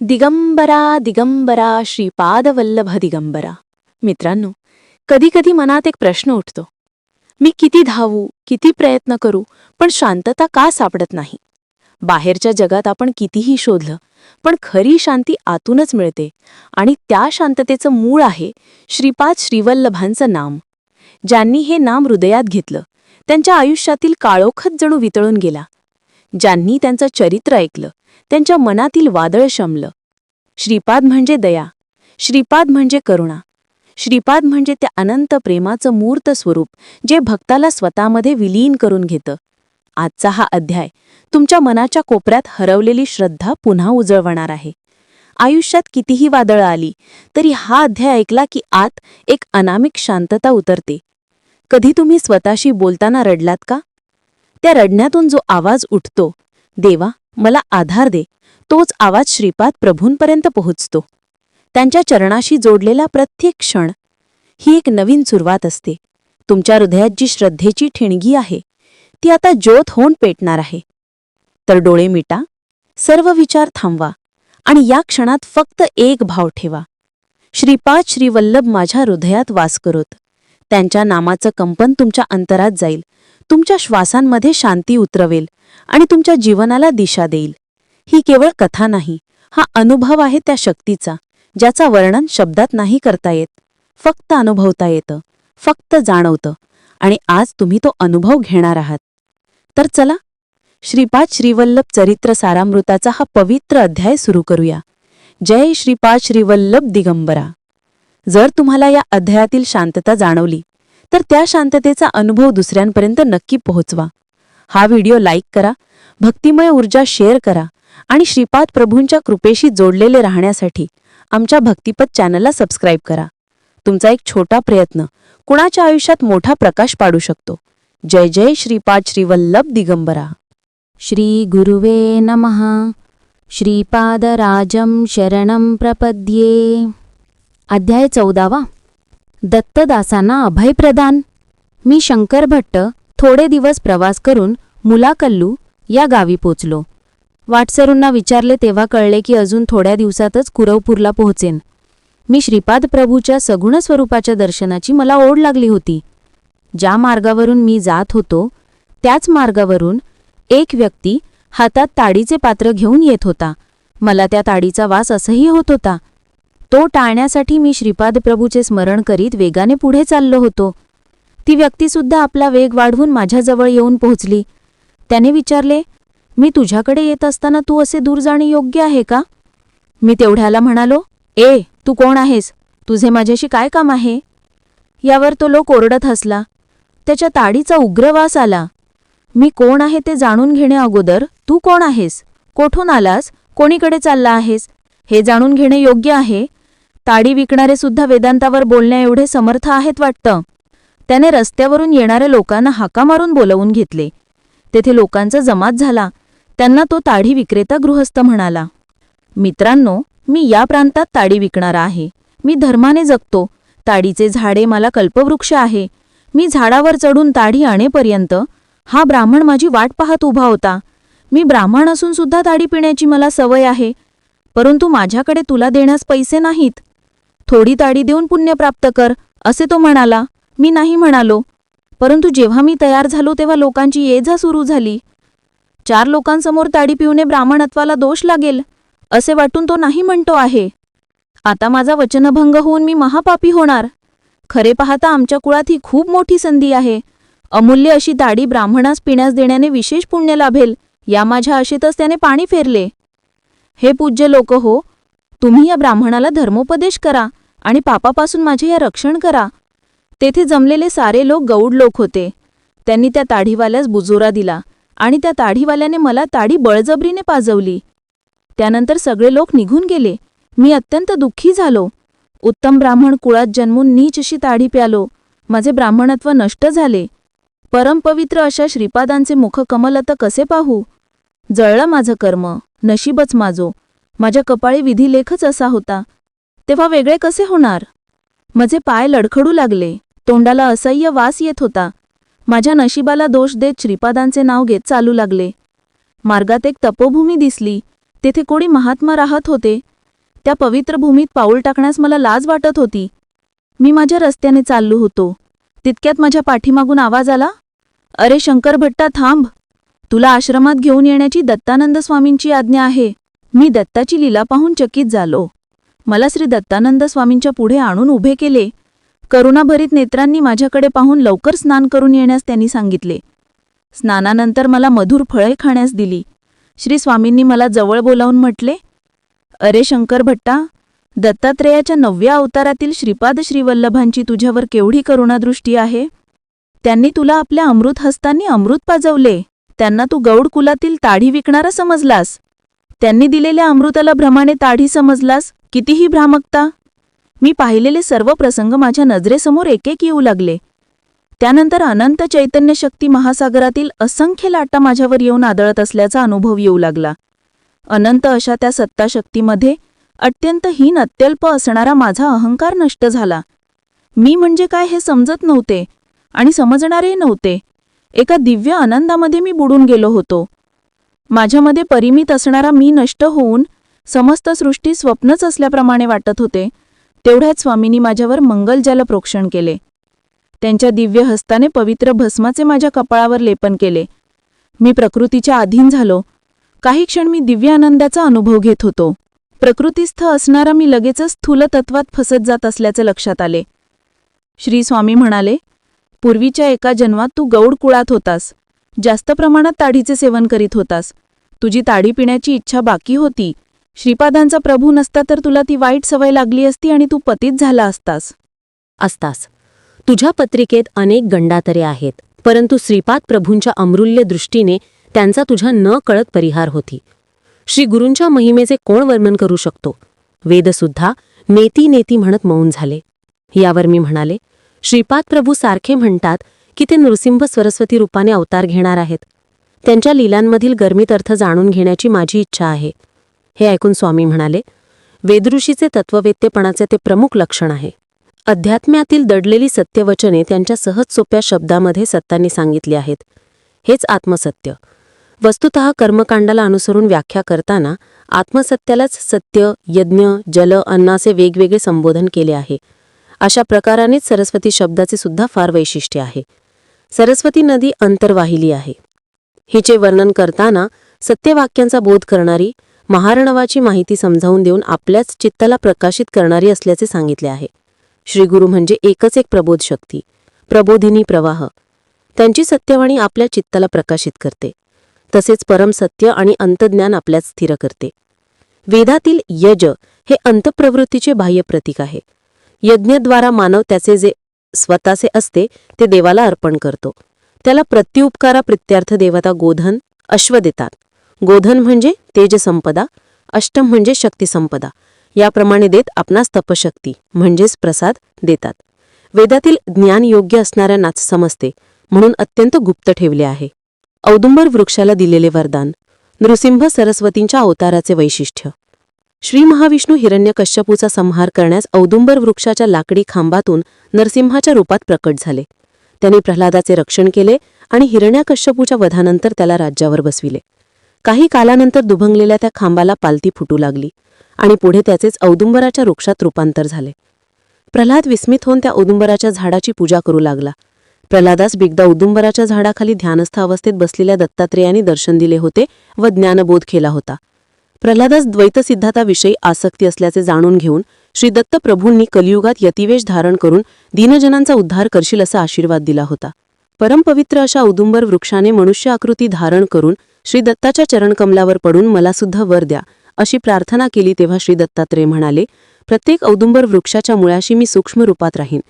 दिगंबरा दिगंबरा श्रीपादवल्लभ दिगंबरा. मित्रांनो कधीकधी मनात एक प्रश्न उठतो. मी किती धावू किती प्रयत्न करू पण शांतता का सापडत नाही? बाहेरच्या जगात आपण कितीही शोधलं पण खरी शांती आतूनच मिळते आणि त्या शांततेचं मूळ आहे श्रीपाद श्रीवल्लभांचं नाम. ज्यांनी हे नाम हृदयात घेतलं त्यांच्या आयुष्यातील काळोखच जणू वितळून गेला. ज्यांनी त्यांचं चरित्र ऐकलं त्यांच्या मनातील वादळ शमलं. श्रीपाद म्हणजे दया श्रीपाद म्हणजे करुणा श्रीपाद म्हणजे त्या अनंत प्रेमाचं मूर्त स्वरूप जे भक्ताला स्वतःमध्ये विलीन करून घेतं. आजचा हा अध्याय तुमच्या मनाच्या कोपऱ्यात हरवलेली श्रद्धा पुन्हा उजळवणार आहे. आयुष्यात कितीही वादळं आली तरी हा अध्याय ऐकला की आत एक अनामिक शांतता उतरते. कधी तुम्ही स्वतःशी बोलताना रडलात का? त्या रडण्यातून जो आवाज उठतो देवा मला आधार दे तोच आवाज श्रीपाद प्रभूंपर्यंत पोहोचतो. त्यांच्या चरणाशी जोडलेला प्रत्येक क्षण ही एक नवीन सुरुवात असते. तुमच्या हृदयात जी श्रद्धेची ठिणगी आहे ती आता ज्योत होऊन पेटणार आहे. तर डोळे मिटा सर्व विचार थांबवा आणि या क्षणात फक्त एक भाव ठेवा. श्रीपाद श्रीवल्लभ माझ्या हृदयात वास करोत त्यांच्या नामाचं कंपन तुमच्या अंतरात जाईल. तुमच्या श्वासांमध्ये शांती उतरवेल आणि तुमच्या जीवनाला दिशा देईल. ही केवळ कथा नाही हा अनुभव आहे त्या शक्तीचा ज्याचा वर्णन शब्दात नाही करता येत. फक्त अनुभवता येतं फक्त जाणवतं आणि आज तुम्ही तो अनुभव घेणार आहात. तर चला श्रीपाद श्रीवल्लभ चरित्र सारामृताचा हा पवित्र अध्याय सुरू करूया. जय श्रीपाद श्रीवल्लभ दिगंबरा. जर तुम्हाला या अध्यायातील शांतता जाणवली तर त्या शांततेचा अनुभव दुसऱ्यांपर्यंत नक्की पोहोचवा. हा व्हिडिओ लाईक करा भक्तिमय ऊर्जा शेअर करा आणि श्रीपाद प्रभूंच्या कृपेशी जोडलेले राहण्यासाठी आमच्या भक्तिपत चॅनलला सबस्क्राईब करा. तुमचा एक छोटा प्रयत्न कुणाच्या आयुष्यात मोठा प्रकाश पाडू शकतो? जय जय श्रीपाद श्रीवल्लभ दिगंबरा. श्री गुरुवे नमः. श्रीपादराजं शरणं प्रपद्ये. अध्याय चौदावा. दत्तदासांना अभय प्रदान. मी शंकर भट्ट थोडे दिवस प्रवास करून मुलाकल्लू या गावी पोचलो. वाटसरूंना विचारले तेव्हा कळले की अजून थोड्या दिवसातच कुरवपूरला पोहोचेन. मी श्रीपाद प्रभूच्या सगुण स्वरूपाच्या दर्शनाची मला ओढ लागली होती. ज्या मार्गावरून मी जात होतो त्याच मार्गावरून एक व्यक्ती हातात ताडीचे पात्र घेऊन येत होता. मला त्या ताडीचा वास असंही होत होता. तो टाळण्यासाठी मी श्रीपाद प्रभूचे स्मरण करीत वेगाने पुढे चाललो होतो. ती व्यक्तीसुद्धा आपला वेग वाढवून माझ्याजवळ येऊन पोहोचली. त्याने विचारले मी तुझ्याकडे येत असताना तू असे दूर जाणे योग्य आहे का? मी तेवढ्याला म्हणालो ए तू कोण आहेस? तुझे माझ्याशी काय काम आहे? यावर तो लोक ओरडत हसला. त्याच्या ताडीचा उग्र वास आला. मी कोण आहे ते जाणून घेणे अगोदर? तू कोण आहेस? कोठून आलास? कोणीकडे चालला आहेस? हे जाणून घेणे योग्य आहे. ताडी विकणारे सुद्धा वेदांतावर बोलण्याएवढे समर्थ आहेत वाटतं. त्याने रस्त्यावरून येणाऱ्या लोकांना हाका मारून बोलवून घेतले. तेथे लोकांचा जमात झाला. त्यांना तो ताडी विक्रेता गृहस्थ म्हणाला मित्रांनो मी या प्रांतात ताडी विकणारा आहे. मी धर्माने जगतो. ताडीचे झाडे मला कल्पवृक्ष आहे. मी झाडावर चढून ताडी आणेपर्यंत हा ब्राह्मण माझी वाट पाहत उभा होता. मी ब्राह्मण असून सुद्धा ताडी पिण्याची मला सवय आहे. परंतु माझ्याकडे तुला देण्यास पैसे नाहीत. थोडी ताडी देऊन पुण्य प्राप्त कर असे तो म्हणाला. मी नाही म्हणालो. परंतु जेव्हा मी तयार झालो तेव्हा लोकांची ये जा सुरू झाली. चार लोकांसमोर ताडी पिऊने ब्राह्मणत्वाला दोष लागेल असे वाटून तो नाही म्हणतो आहे. आता माझा वचनभंग होऊन मी महापापी होणार. खरे पाहता आमच्या कुळात ही खूप मोठी संधी आहे. अमूल्य अशी ताडी ब्राह्मणास पिण्यास देण्याने विशेष पुण्य लाभेल. या माझ्या आशेतच त्याने पाणी फेरले. हे पूज्य लोक हो तुम्ही या ब्राह्मणाला धर्मोपदेश करा आणि पापापासून माझे या रक्षण करा. तेथे जमलेले सारे लोक गौड लोक होते. त्यांनी त्या ताढीवाल्यास बुजोरा दिला आणि त्या ताढीवाल्याने मला ताडी बळजबरीने पाजवली. त्यानंतर सगळे लोक निघून गेले. मी अत्यंत दुःखी झालो. उत्तम ब्राह्मण कुळात जन्मून नीच अशी ताडी प्यालो. माझे ब्राह्मणत्व नष्ट झाले. परमपवित्र अशा श्रीपादांचे मुखकमल आता कसे पाहू? जळलं माझं कर्म नशीबच माझो. माझ्या कपाळी विधीलेखच असा होता. तेव्हा वेगळे कसे होणार? माझे पाय लडखडू लागले. तोंडाला असह्य वास येत होता. माझ्या नशिबाला दोष देत श्रीपादांचे नाव घेत चालू लागले. मार्गात एक तपोभूमी दिसली. तेथे कोणी महात्मा राहत होते. त्या पवित्र भूमीत पाऊल टाकण्यास मला लाज वाटत होती. मी माझ्या रस्त्याने चाललो होतो. तितक्यात माझ्या पाठीमागून आवाज आला अरे शंकर भट्टा थांब. तुला आश्रमात घेऊन येण्याची दत्तानंद स्वामींची आज्ञा आहे. मी दत्ताची लीला पाहून चकित झालो. मला श्री दत्तानंद स्वामींच्या पुढे आणून उभे केले. करुणाभरीत नेत्रांनी माझ्याकडे पाहून लवकर स्नान करून येण्यास त्यांनी सांगितले. स्नानानंतर मला मधुर फळे खाण्यास दिली. श्री स्वामींनी मला जवळ बोलावून म्हटले अरे शंकर भट्टा दत्तात्रेयाच्या नवव्या अवतारातील श्रीपाद श्रीवल्लभांची तुझ्यावर केवढी करुणादृष्टी आहे? त्यांनी तुला आपल्या अमृत हस्तांनी अमृत पाजवले. त्यांना तू गौड कुलातील ताढी विकणारा समजलास. त्यांनी दिलेल्या अमृताला भ्रमाने ताढी समजलास. कितीही भ्रामकता. मी पाहिलेले सर्व प्रसंग माझ्या नजरेसमोर एकेक येऊ लागले. त्यानंतर अनंत चैतन्य शक्ती महासागरातील असंख्य लाटा माझ्यावर येऊन आदळत असल्याचा अनुभव येऊ लागला. अनंत अशा त्या सत्ताशक्तीमध्ये अत्यंत हीन अत्यल्प असणारा माझा अहंकार नष्ट झाला. मी म्हणजे काय हे समजत नव्हते आणि समजणारे नव्हते. एका दिव्य आनंदामध्ये मी बुडून गेलो होतो. माझ्यामध्ये परिमित असणारा मी नष्ट होऊन समस्त सृष्टी स्वप्नच असल्याप्रमाणे वाटत होते तेवढ्यात स्वामींनी माझ्यावर मंगलजल प्रोक्षण केले. त्यांच्या दिव्य हस्ताने पवित्र भस्माचे माझ्या कपाळावर लेपन केले. मी प्रकृतीच्या अधीन झालो. काही क्षण मी दिव्य आनंदाचा अनुभव घेत होतो. प्रकृतीस्थ असणारा मी लगेचच स्थूल तत्वात फसत जात असल्याचे लक्षात आले. श्री स्वामी म्हणाले पूर्वीच्या एका जन्मात तू गौड कुळात होतास. जास्त प्रमाणात ताडीचे सेवन करीत होतास. तुझी ताडी पिण्याची इच्छा बाकी होती. श्रीपादांचा प्रभू नसता तर तुला ती वाईट सवय लागली असती आणि तू पतीत झाला असतास. असतास. तुझ्या पत्रिकेत अनेक गंडातरे आहेत परंतु श्रीपाद प्रभूंच्या अमृल्य दृष्टीने त्यांचा तुझ्या न कळत परिहार होती. श्री गुरूंच्या महिमेचे कोण वर्णन करू शकतो? वेदसुद्धा नेती नेती म्हणत मौन झाले. यावर मी म्हणाले श्रीपाद प्रभू सारखे म्हणतात की ते नृसिंह सरस्वती रूपाने अवतार घेणार आहेत. त्यांच्या लीलांमधील गर्मीत अर्थ जाणून घेण्याची माझी इच्छा आहे. हे ऐकून स्वामी म्हणाले वेदऋषीचे तत्ववेत्तेपणाचे ते प्रमुख लक्षण आहे. अध्यात्म्यातील दडलेली सत्यवचने त्यांच्या सहज सोप्या शब्दामध्ये सत्तांनी सांगितली आहेत. हेच आत्मसत्य. वस्तुत कर्मकांडाला अनुसरून व्याख्या करताना आत्मसत्यालाच सत्य यज्ञ जल अन्न असे वेगवेगळे संबोधन केले आहे. अशा प्रकारानेच सरस्वती शब्दाचे सुद्धा फार वैशिष्ट्य आहे. सरस्वती नदी अंतर्वाहिली आहे. हिचे वर्णन करताना सत्यवाक्यांचा बोध करणारी महारणवाची माहिती समजावून देऊन आपल्याच चित्ताला प्रकाशित करणारी असल्याचे सांगितले आहे. श्रीगुरु म्हणजे एकच एक प्रबोध शक्ती प्रबोधिनी प्रवाह. त्यांची सत्यवाणी आपल्या चित्ताला प्रकाशित करते. तसेच परम सत्य आणि अंतज्ञान आपल्यात स्थिर करते. वेदातील यज हे अंतप्रवृत्तीचे बाह्य प्रतीक आहे. यज्ञद्वारा मानव त्याचे जे स्वतःचे असते ते देवाला अर्पण करतो. त्याला प्रत्युपकारा प्रित्यार्थ देवता गोधन अश्व देतात. गोधन म्हणजे तेजसंपदा अष्टम म्हणजे शक्तिसंपदा. याप्रमाणे देत आपणास तपशक्ती म्हणजेच प्रसाद देतात. वेदातील ज्ञान योग्य असणाऱ्या नाच समजते म्हणून अत्यंत गुप्त ठेवले आहे. औदुंबर वृक्षाला दिलेले वरदान नृसिंह सरस्वतींच्या अवताराचे वैशिष्ट्य. श्री महाविष्णू हिरण्यकश्यपूचा संहार करण्यास औदुंबर वृक्षाच्या लाकडी खांबातून नरसिंहाच्या रूपात प्रकट झाले. त्यांनी प्रल्हादाचे रक्षण केले आणि हिरण्याकश्यपूच्या वधानंतर त्याला राज्यावर बसविले. काही कालानंतर दुभंगलेल्या त्या खांबाला पालती फुटू लागली आणि पुढे त्याचेच औदुंबराच्या वृक्षात रूपांतर झाले. प्रल्हाद विस्मित होऊन त्या औदुंबराच्या झाडाची पूजा करू लागला. प्रल्हादास बिगदा औदुंबराच्या झाडाखाली ध्यानस्थ अवस्थेत बसलेल्या दत्तात्रेयाने दर्शन दिले होते व ज्ञानबोध केला होता. प्रल्हादास द्वैतसिद्धाताविषयी आसक्ती असल्याचे जाणून घेऊन श्री दत्त प्रभूंनी कलियुगात यतिवेश धारण करून दीनजनांचा उद्धार करशील असा आशीर्वाद दिला होता. परमपवित्र अशा औदुंबर वृक्षाने मनुष्य आकृती धारण करून श्री दत्ताच्या चरणकमलावर पडून मला सुद्धा वर द्या अशी प्रार्थना केली तेव्हा श्री दत्तात्रय म्हणाले प्रत्येक औदुंबर वृक्षाच्या मुळाशी मी सूक्ष्म रूपात राहीन.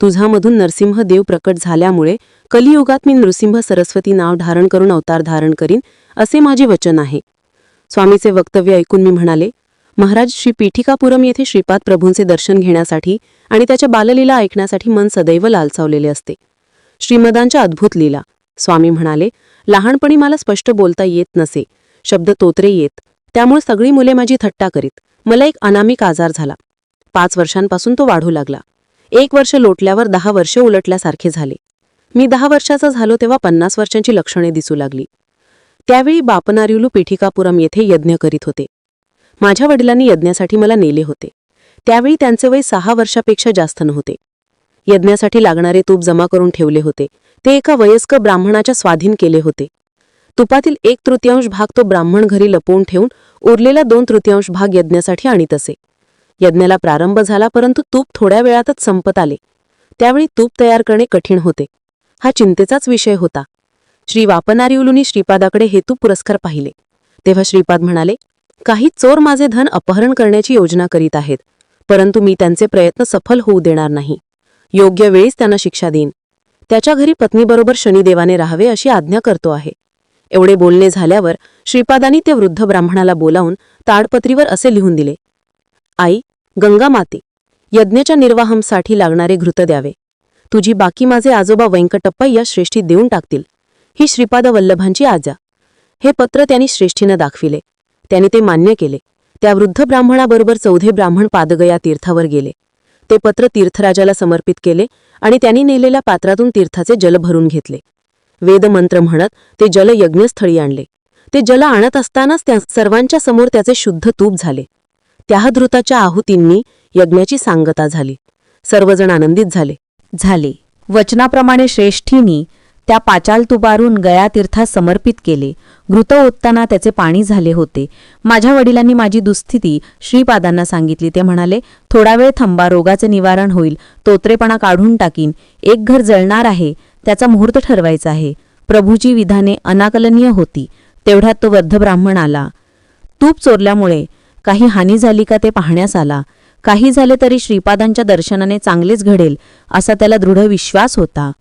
तुझामधून नरसिंह देव प्रकट झाल्यामुळे कलियुगात मी नृसिंह सरस्वती नाव धारण करून अवतार धारण करीन असे माझे वचन आहे. स्वामीचे वक्तव्य ऐकून मी म्हणाले महाराज श्री पीठिकापुरम येथे श्रीपाद प्रभूंचे दर्शन घेण्यासाठी आणि त्याच्या बाललीला ऐकण्यासाठी मन सदैव लालचावलेले असते. श्रीमदांच्या अद्भुत लीला. स्वामी म्हणाले लहानपणी मला स्पष्ट बोलता येत नसे. शब्द तोत्रे येत. त्यामुळे सगळी मुले माझी थट्टा करीत. मला एक अनामिक आजार झाला. पाच वर्षांपासून तो वाढू लागला. एक वर्ष लोटल्यावर दहा वर्ष उलटल्यासारखे झाले. मी दहा वर्षाचा झालो तेव्हा पन्नास वर्षांची लक्षणे दिसू लागली. त्यावेळी बापनार्युलू पीठिकापुरम येथे यज्ञ करीत होते. माझ्या वडिलांनी यज्ञासाठी मला नेले होते. त्यावेळी त्यांचे वय सहा वर्षापेक्षा जास्त नव्हते. यज्ञासाठी लागणारे तूप जमा करून ठेवले होते. ते एका वयस्क ब्राह्मणाच्या स्वाधीन केले होते. तुपातील एक तृतीयांश भाग तो ब्राह्मण घरी लपवून ठेवून उरलेला दोन तृतीयांश भाग यज्ञासाठी आणीत असे. यज्ञाला प्रारंभ झाला परंतु तूप थोड्या वेळातच संपत आले. त्यावेळी तूप तयार करणे कठीण होते. हा चिंतेचाच विषय होता. श्री वापनारिउलूनी श्रीपादाकडे हेतू पुरस्कार पाहिले. तेव्हा श्रीपाद म्हणाले काही चोर माझे धन अपहरण करण्याची योजना करीत आहेत परंतु मी त्यांचे प्रयत्न सफल होऊ देणार नाही. योग्य वेळीच त्यांना शिक्षा देईन. त्याच्या घरी पत्नीबरोबर शनिदेवाने राहावे अशी आज्ञा करतो आहे. एवढे बोलणे झाल्यावर श्रीपादांनी ते वृद्ध ब्राह्मणाला बोलावून ताडपत्रीवर असे लिहून दिले आई गंगा माते यज्ञाच्या निर्वाहमसाठी लागणारे घृत द्यावे. तुझी बाकी माझे आजोबा व्यंकटप्पा या श्रेष्ठी देऊन टाकतील. ही श्रीपाद वल्लभांची आजा. हे पत्र त्यांनी श्रेष्ठीनं दाखविले. त्यांनी ते मान्य केले. त्या वृद्ध ब्राह्मणाबरोबर चौधे ब्राह्मण पादगया तीर्थावर गेले. ते पत्र तीर्थराजाला समर्पित केले आणि त्यांनी नेलेल्या पात्रातून तीर्थाचे जल भरून घेतले. वेदमंत्र म्हणत ते जल यज्ञस्थळी आणले. ते जल आणत असतानाच त्या सर्वांच्या समोर त्याचे शुद्ध तूप झाले. त्या धृताच्या आहुतींनी यज्ञाची सांगता झाली. सर्वजण आनंदित झाले. झाले. वचनाप्रमाणे श्रेष्ठींनी त्या पाचाल तुबारून गयातीर्थास समर्पित केले. घृत ओतताना त्याचे पाणी झाले होते. माझ्या वडिलांनी माझी दुस्थिती श्रीपादांना सांगितली. ते म्हणाले थोडा वेळ थांबा रोगाचे निवारण होईल. तोत्रेपणा काढून टाकीन. एक घर जळणार आहे. त्याचा मुहूर्त ठरवायचा आहे. प्रभूची विधाने अनाकलनीय होती. तेवढ्यात तो वृद्ध ब्राह्मण आला. तूप चोरल्यामुळे काही हानी झाली का ते पाहण्यास आला. काही झाले तरी श्रीपादांच्या दर्शनाने चांगलेच घडेल असा त्याला दृढ विश्वास होता.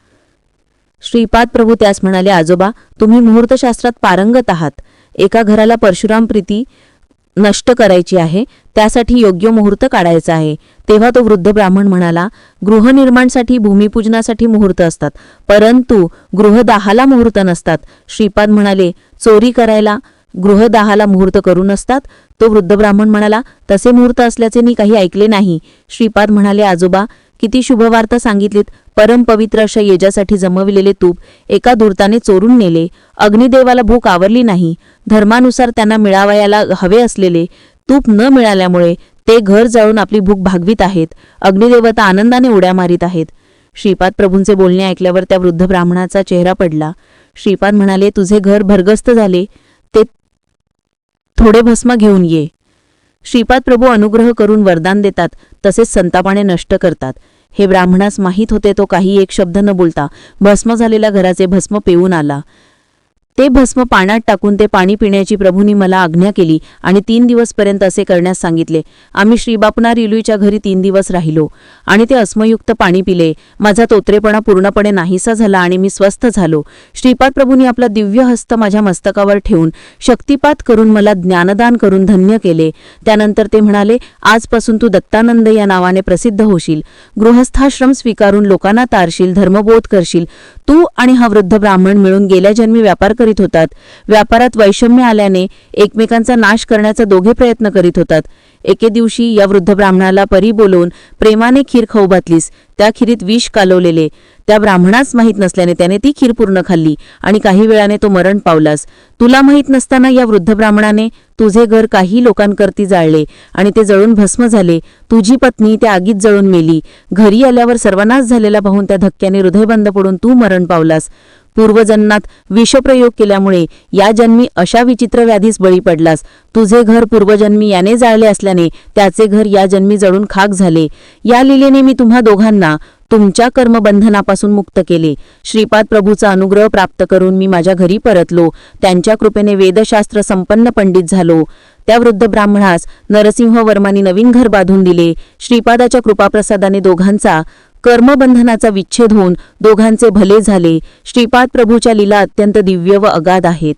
श्रीपाद प्रभू त्यास म्हणाले आजोबा तुम्ही मुहूर्तशास्त्रात पारंगत आहात. एका घराला परशुराम प्रीती नष्ट करायची आहे त्यासाठी योग्य मुहूर्त काढायचा आहे. तेव्हा तो वृद्ध ब्राह्मण म्हणाला गृहनिर्माणसाठी भूमिपूजनासाठी मुहूर्त असतात परंतु गृहदाहाला मुहूर्त नसतात. श्रीपाद म्हणाले चोरी करायला गृहदाहाला मुहूर्त करून असतात तो वृद्ध ब्राह्मण म्हणाला तसे मुहूर्त असल्याचे मी काही ऐकले नाही. श्रीपाद म्हणाले आजोबा किती शुभवार्ता सांगितलीत. परमपवित्र अशा येजासाठी जमविलेले तूप एका धूर्ताने चोरून नेले. अग्निदेवाला भूक आवरली नाही. धर्मानुसार त्यांना मिळावयाला हवे असलेले तूप न मिळाल्यामुळे ते घर जाळून आपली भूक भागवीत आहेत. अग्निदेवता आनंदाने उड्या मारीत आहेत. श्रीपाद प्रभूंचे बोलणे ऐकल्यावर त्या वृद्ध ब्राह्मणाचा चेहरा पडला. श्रीपाद म्हणाले तुझे घर भरगस्त झाले. ते थोडे भस्म घेऊन ये. श्रीपाद प्रभू अनुग्रह करून वरदान देतात तसेच संतापाने नष्ट करतात. हे ब्राह्मणास माहीत होते तो काही एक शब्द न बोलता भस्म झालेल्या घराचे भस्म पेऊन आला. ते भस्म पाण्यात टाकून ते पाणी पिण्याची प्रभूंनी मला आज्ञा केली आणि तीन दिवसपर्यंत असे करण्यास सांगितले. आम्ही श्रीबापना रिलुईच्या घरी तीन दिवस राहिलो आणि ते अस्मयुक्त पाणी पिले. माझा तोत्रेपणा पूर्णपणे नाहीसा झाला आणि मी स्वस्थ झालो. श्रीपाद प्रभूंनी आपला दिव्य हस्त माझ्या मस्तकावर ठेवून शक्तिपात करून मला ज्ञानदान करून धन्य केले. त्यानंतर ते म्हणाले आजपासून तू दत्तानंद या नावाने प्रसिद्ध होशील. गृहस्थाश्रम स्वीकारून लोकांना तारशील धर्मबोध करशील. तू आणि हा वृद्ध ब्राह्मण मिळून गेल्या जन्मी व्यापार करीत होतात. व्यापारात वैषम्य आल्याने एकमेकांचा नाश करण्याचा दोघे प्रयत्न करीत होतात. एके दिवशी या वृद्ध ब्राह्मणाला परी बोलवून प्रेमाने खीर खाऊ घातलीस. त्या खिरीत विष कालवलेले. त्या ब्राह्मणास माहीत नसल्याने त्याने ती खीर पूर्ण खाल्ली आणि काही वेळाने तो मरण पावलास. तुला माहीत नसताना या वृद्ध ब्राह्मणाने तुझे घर काही लोकांकरती जाळले आणि ते जळून भस्म झाले. तुझी पत्नी त्या आगीत जळून मेली. घरी आल्यावर सर्वनाश झालेला पाहून त्या धक्क्याने हृदयबंद पडून तू मरण पावलास. पूर्वजन्मात विषप्रयोग केल्यामुळे या जन्मी अशा विचित्र व्याधीस बळी पडलास. तुझे घर पूर्वजन्मी याने जाळले असल्याने त्याचे घर या जन्मी जळून खाक झाले. या लिलेने मी तुम्हा दोघांना तुमच्या कर्मबंधनापासून मुक्त केले. श्रीपाद प्रभूचा अनुग्रह प्राप्त करून मी माझ्या घरी परतलो. त्यांच्या कृपेने वेदशास्त्र संपन्न पंडित झालो. त्या वृद्ध ब्राह्मणास नरसिंह वर्मानी नवीन घर बांधून दिले. श्रीपादाच्या कृपाप्रसादाने दोघांचा कर्मबंधनाचा विच्छेद होऊन दोघांचे भले झाले श्रीपाद प्रभूच्या लीला अत्यंत दिव्य व अगाध आहेत.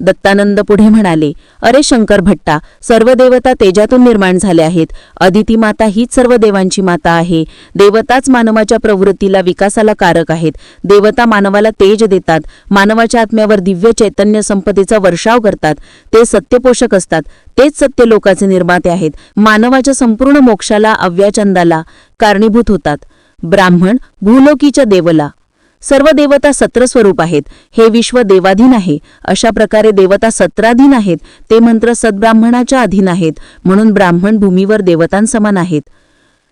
दत्तानंद पुढे म्हणाले अरे शंकर भट्टा सर्व देवता तेजातून निर्माण झाल्या आहेत. अदिती माता हीच सर्व देवांची माता आहे. देवताच मानवाच्या प्रवृत्तीला विकासाला कारक आहेत. देवता मानवाला तेज देतात. मानवाच्या आत्म्यावर दिव्य चैतन्य संपत्तीचा वर्षाव करतात. ते सत्यपोषक असतात. तेच सत्य लोकाचे निर्माते आहेत. मानवाच्या संपूर्ण मोक्षाला अव्याचंदाला कारणीभूत होतात. ब्राह्मण भूलोकीच्या देवला. सर्व देवता सत्र स्वरूप आहेत. हे विश्व देवाधीन आहे. अशा प्रकारे देवता सत्राधीन आहेत. ते मंत्र सद्ब्राह्मणाच्या अधीन आहेत. म्हणून ब्राह्मण भूमीवर देवतांसमान आहेत.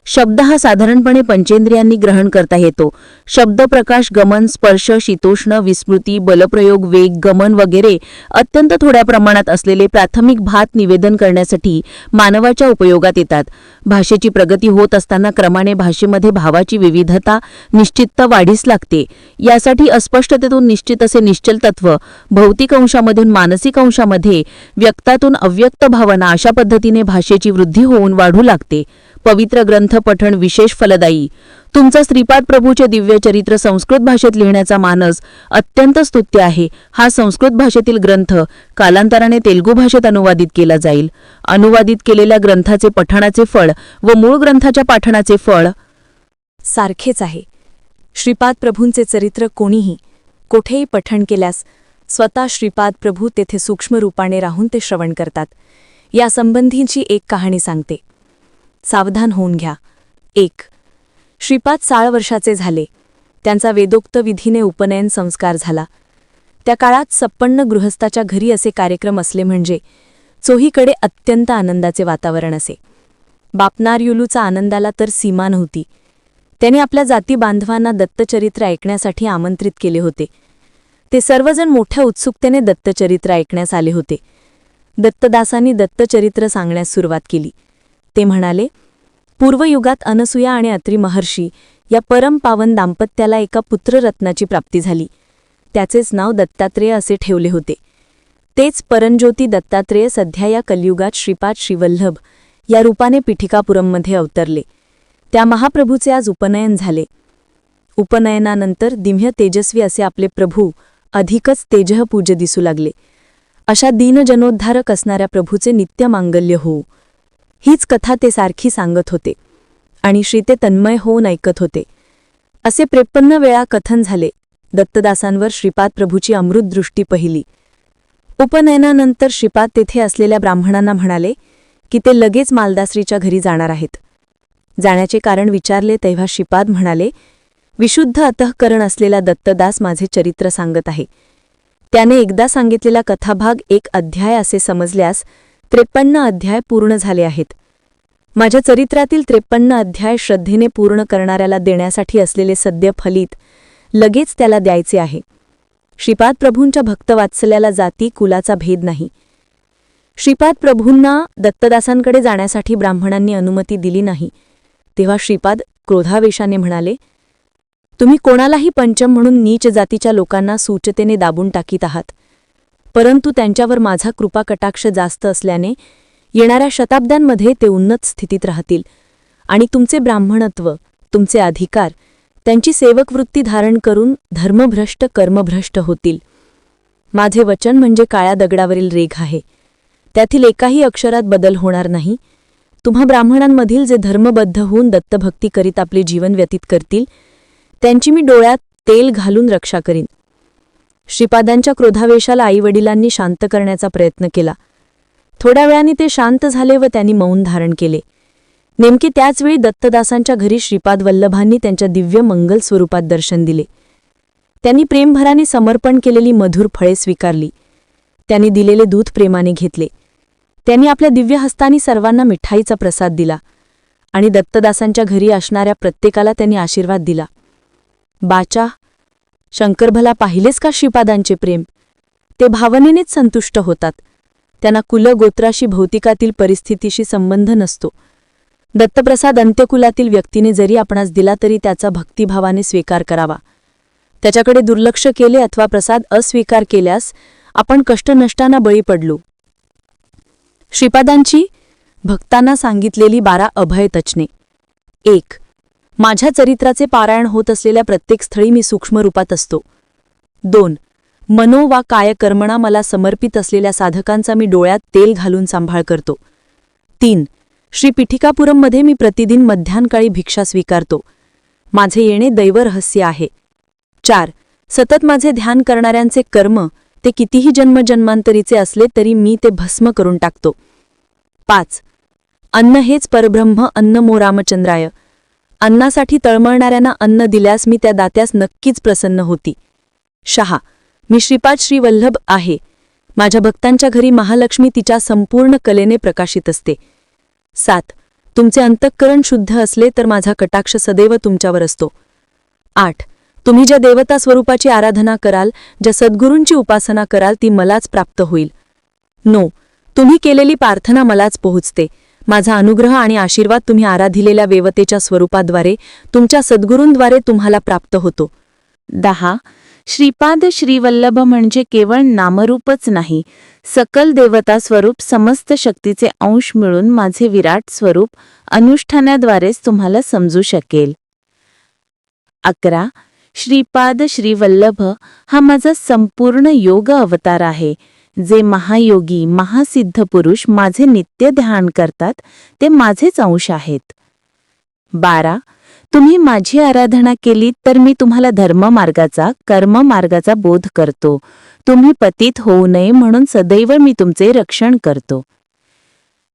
शब्द हा साधारणपणे पंचेंद्रियांनी ग्रहण करता येतो. शब्द प्रकाश गमन स्पर्श शीतोष्ण विस्मृती बलप्रयोग वेग गमन वगैरे अत्यंत थोड्या प्रमाणात असलेले प्राथमिक भात निवेदन करण्यासाठी मानवाच्या उपयोगात येतात. भाषेची प्रगती होत असताना क्रमाने भाषेमध्ये भावाची विविधता निश्चितता वाढीस लागते. यासाठी अस्पष्टतेतून निश्चित असे निश्चल तत्व भौतिक अंशामधून मानसिक अंशामध्ये व्यक्तातून अव्यक्त भावना अशा पद्धतीने भाषेची वृद्धी होऊन वाढू लागते. पवित्र ग्रंथ पठण विशेष फलदायी. तुमचा श्रीपाद प्रभूचे दिव्य चरित्र संस्कृत भाषेत लिहिण्याचा मानस अत्यंत स्तुत्य आहे. हा संस्कृत भाषेतील ग्रंथ कालांतराने तेलुगू भाषेत अनुवादित केला जाईल. अनुवादित केलेल्या ग्रंथाचे पठणाचे फळ व मूळ ग्रंथाच्या पाठणाचे फळ सारखेच आहे. श्रीपाद प्रभूंचे चरित्र कोणीही कोठेही पठण केल्यास स्वतः श्रीपाद प्रभू तेथे सूक्ष्म रूपाने राहून ते श्रवण करतात. या संबंधीची एक कहाणी सांगते. सावधान होऊन घ्या. एक श्रीपाद साळ वर्षाचे झाले. त्यांचा वेदोक्त विधीने उपनयन संस्कार झाला. त्या काळात सप्पन्न गृहस्थाच्या घरी असे कार्यक्रम असले म्हणजे चोहीकडे अत्यंत आनंदाचे वातावरण असे. बापनार युलूचा आनंदाला तर सीमा नव्हती. त्याने आपल्या जाती बांधवांना दत्तचरित्र ऐकण्यासाठी आमंत्रित केले होते. ते सर्वजण मोठ्या उत्सुकतेने दत्तचरित्र ऐकण्यास आले होते. दत्तदासांनी दत्तचरित्र सांगण्यास सुरुवात केली. ते म्हणाले पूर्वयुगात अनसुया आणि अत्री महर्षी या परमपावन दाम्पत्याला एका पुत्ररत्नाची प्राप्ती झाली. त्याचेच नाव दत्तात्रेय असे ठेवले होते. तेच परंज्योती दत्तात्रेय सध्या या कलियुगात श्रीपाद श्रीवल्लभ या रूपाने पिठिकापुरममध्ये अवतरले. त्या महाप्रभूचे आज उपनयन झाले. उपनयनानंतर दिम्य तेजस्वी असे आपले प्रभू अधिकच तेजःपूज्य दिसू लागले. अशा दीनजनोद्धारक असणाऱ्या प्रभूचे नित्य मांगल्य होऊ. हीच कथा ते सारखी सांगत होते. आणि श्री ते तन्मय होऊन ऐकत होते. असे त्रेपन्न वेळा कथन झाले. दत्तदासांवर श्रीपाद प्रभूची अमृतदृष्टी पहिली. उपनयनानंतर श्रीपाद तेथे असलेल्या ब्राह्मणांना म्हणाले की ते लगेच मालदासरीच्या घरी जाणार आहेत. जाण्याचे कारण विचारले तेव्हा श्रीपाद म्हणाले विशुद्ध अतःकरण असलेला दत्तदास माझे चरित्र सांगत आहे. त्याने एकदा सांगितलेला कथाभाग एक अध्याय असे समजल्यास त्रेपन्न अध्याय पूर्ण झाले आहेत. माझ्या चरित्रातील त्रेपन्न अध्याय श्रद्धेने पूर्ण करणाऱ्याला देण्यासाठी असलेले सद्य फलित लगेच त्याला द्यायचे आहे. श्रीपाद प्रभूंच्या भक्तवात्सल्याला जाती कुलाचा भेद नाही. श्रीपाद प्रभूंना दत्तदासांकडे जाण्यासाठी ब्राह्मणांनी अनुमती दिली नाही. तेव्हा श्रीपाद क्रोधावेशाने म्हणाले तुम्ही कोणालाही पंचम म्हणून नीच जातीच्या लोकांना सूचतेने दाबून टाकीत आहात. परंतु त्यांच्यावर माझा कृपाकटाक्ष जास्त असल्याने येणाऱ्या शताब्द्यांमध्ये ते उन्नत स्थितीत राहतील. आणि तुमचे ब्राह्मणत्व तुमचे अधिकार त्यांची सेवकवृत्ती धारण करून धर्मभ्रष्ट कर्मभ्रष्ट होतील. माझे वचन म्हणजे काळ्या दगडावरील रेघ आहे. त्यातील एकाही अक्षरात बदल होणार नाही. तुम्हा ब्राह्मणांमधील जे धर्मबद्ध होऊन दत्तभक्ती करीत आपले जीवन व्यतीत करतील त्यांची मी डोळ्यात तेल घालून रक्षा करीन. श्रीपादांच्या क्रोधावेशाला आईवडिलांनी शांत करण्याचा प्रयत्न केला. थोड्या वेळाने ते शांत झाले व त्यांनी मौन धारण केले. नेमके त्याचवेळी दत्तदासांच्या घरी श्रीपाद वल्लभांनी त्यांच्या दिव्य मंगल स्वरूपात दर्शन दिले. त्यांनी प्रेमभराने समर्पण केलेली मधुर फळे स्वीकारली. त्यांनी दिलेले दूध प्रेमाने घेतले. त्यांनी आपल्या दिव्य हस्तानी सर्वांना मिठाईचा प्रसाद दिला आणि दत्तदासांच्या घरी असणाऱ्या प्रत्येकाला त्यांनी आशीर्वाद दिला. बाचा शंकरभला पाहिलेस का श्रीपादांचे प्रेम? ते भावनेनेच संतुष्ट होतात. त्यांना कुलगोत्राशी भौतिकातील परिस्थितीशी संबंध नसतो. दत्तप्रसाद अंत्यकुलातील व्यक्तीने जरी आपणास दिला तरी त्याचा भक्तिभावाने स्वीकार करावा. त्याच्याकडे दुर्लक्ष केले अथवा प्रसाद अस्वीकार केल्यास आपण कष्टनष्टांना बळी पडलो. श्रीपादांची भक्तांना सांगितलेली बारा अभय तचने एक माझ्या चरित्राचे पारायण होत असलेल्या प्रत्येक स्थळी मी सूक्ष्म रूपात असतो. दोन मनो वा कायकर्मणा मला समर्पित असलेल्या साधकांचा मी डोळ्यात तेल घालून सांभाळ करतो. तीन श्री पिठिकापुरममध्ये मी प्रतिदिन मध्यानकाळी भिक्षा स्वीकारतो. माझे येणे दैवरहस्य आहे. चार सतत माझे ध्यान करणाऱ्यांचे कर्म ते कितीही जन्मजन्मांतरीचे असले तरी मी ते भस्म करून टाकतो. पाच अन्न हेच परब्रह्म अन्नमो रामचंद्राय. अन्नासाठी तळमळणाऱ्यांना अन्न दिल्यास मी त्या दात्यास नक्कीच प्रसन्न होती. शहा मी श्रीपाद श्रीवल्लभ आहे. माझ्या भक्तांच्या घरी महालक्ष्मी तिच्या संपूर्ण कलेने प्रकाशित असते. सात तुमचे अंतःकरण शुद्ध असले तर माझा कटाक्ष सदैव तुमच्यावर असतो. आठ तुम्ही ज्या देवता स्वरूपाची आराधना कराल ज्या सद्गुरूंची उपासना कराल ती मलाच प्राप्त होईल. नो तुम्ही केलेली प्रार्थना मलाच पोहोचते. माझा अनुग्रह आणि आशीर्वाद तुम्ही आराधिलेल्या वेवतेच्या स्वरूपाद्वारे तुमच्या सद्गुरूंद्वारे तुम्हाला प्राप्त होतो. दहा. श्रीपाद श्रीवल्लभ म्हणजे केवळ नामरूपच नाही सकल देवता स्वरूप समस्त शक्तीचे अंश मिळून माझे विराट स्वरूप अनुष्ठानाद्वारेच तुम्हाला समजू शकेल. अकरा. श्रीपाद श्रीवल्लभ हा माझा संपूर्ण योग अवतार आहे. जे महायोगी महासिद्ध पुरुष माझे नित्य ध्यान करतात ते माझेच अंश आहेत. बारा. तुम्ही माझी आराधना केली तर मी तुम्हाला धर्ममार्गाचा कर्ममार्गाचा बोध करतो. तुम्ही पतित होऊ नये म्हणून सदैव मी तुमचे रक्षण करतो.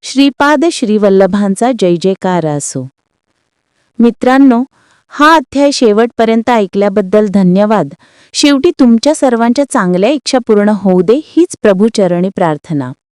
श्रीपाद श्रीवल्लभांचा जय जयकार असो. मित्रांनो हा अध्याय शेवटपर्यंत ऐकल्याबद्दल धन्यवाद. शेवटी तुमच्या सर्वांच्या चांगल्या इच्छा पूर्ण होऊ दे हीच प्रभूचरणी प्रार्थना.